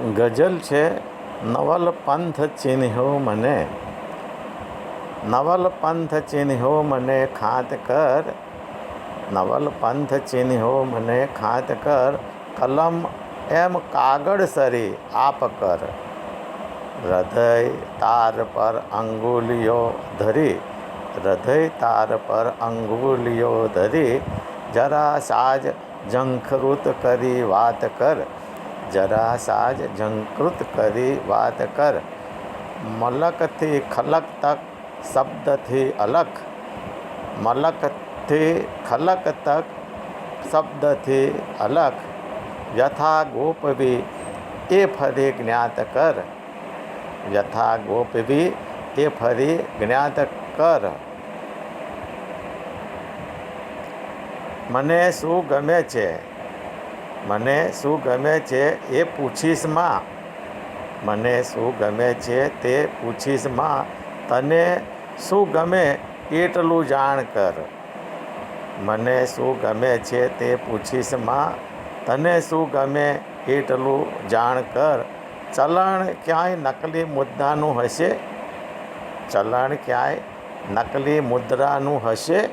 ગઝલ છે નવલ પંથ ચિહ્ન્યો મને. નવલ પંથ ચિહ્ન્યો મને ખાત કર. નવલ પંથ ચિહ્ન્યો મને ખાત કર. કલમ એમ કાગળ સરી આપ કર. હૃદય તાર પર અંગુલીઓ ધરી. હૃદય તાર પર અંગુલીઓ ધરી. જરા સાજ જંખરૂત કરી વાત કર. જરા સાજ ઝંકૃત કરી વાત કર મલકથી ખલક તક શબ્દથી અલગ મલકથી ખલક તક શબ્દથી અલગ યથા ગોપવી એ ફરી જ્ઞાત કર યથા ગોપવી એ ફરી જ્ઞાત કર મને શું ગમે છે મને શું ગમે છે એ પૂછીશમાં. મને શું ગમે છે તે પૂછીશમાં. તને શું ગમે એટલું જાણ કર. મને શું ગમે છે તે પૂછીશમાં. તને શું ગમે એટલું જાણ કર. ચલણ ક્યાંય નકલી મુદ્રાનું હશે? ચલણ ક્યાંય નકલી મુદ્રાનું હશે?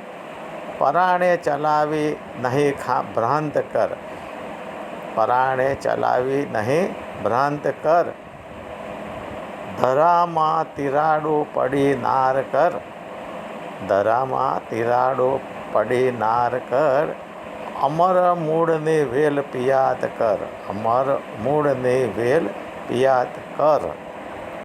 પરાણે ચલાવી નહીં ખા, ભ્રાંત કર. પરાણે ચલાવી નહીં, ભ્રાંત કર. ધરામાં તિરાડો પડી નાર કર. ધરામાં તિરાડો પડી નાર કર. અમર મૂળની વેલ પિયાત કર. અમર મૂળની વેલ પિયાત કર.